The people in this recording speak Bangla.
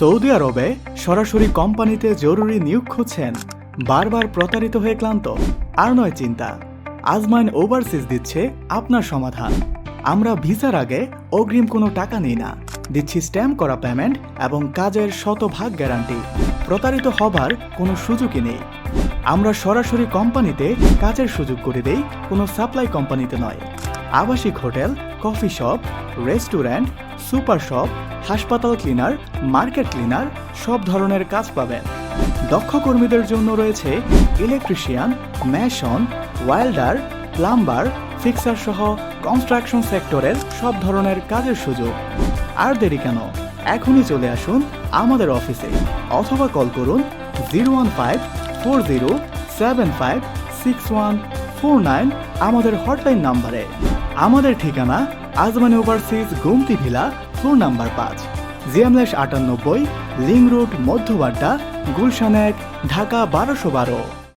সৌদি আরবে সরাসরি কোম্পানিতে জরুরি নিয়োগ খুঁজছেন। বারবার প্রতারিত হয়ে ক্লান্ত। আর নয় চিন্তা। আজমাইন ওভারসিজ দিচ্ছে আপনার সমাধান। আমরা ভিসার আগে অগ্রিম কোনো টাকা নিই না। দিচ্ছি স্ট্যাম্প করা পেমেন্ট এবং কাজের শতভাগ গ্যারান্টি। প্রতারিত হবার কোনো সুযোগই নেই। আমরা সরাসরি কোম্পানিতে কাজের সুযোগ করে দেই, কোনো সাপ্লাই কোম্পানিতে নয়। আবাসিক hotel, coffee shop, restaurant, super shop, হাসপাতাল ক্লিনার, মার্কেট ক্লিনার, সব ধরনের কাজ পাবেন। দক্ষ কর্মীদের জন্য রয়েছে electrician mason welder, plumber, fixer সহ কনস্ট্রাকশন সেক্টরের সব ধরনের কাজের সুযোগ। আর দেরি কেন? এখনই চলে আসুন আমাদের অফিসে অথবা কল করুন zero one five four zero seven five six one four nine আমাদের হটলাইন নাম্বারে। আমাদের ঠিকানা Ajmani overseas Gomti villa, four number পাঁচ। জিএমলেস আটানব্বই লিং রোড, মধ্যবাড্ডা, গুলশান এক, ঢাকা বারোশো বারো।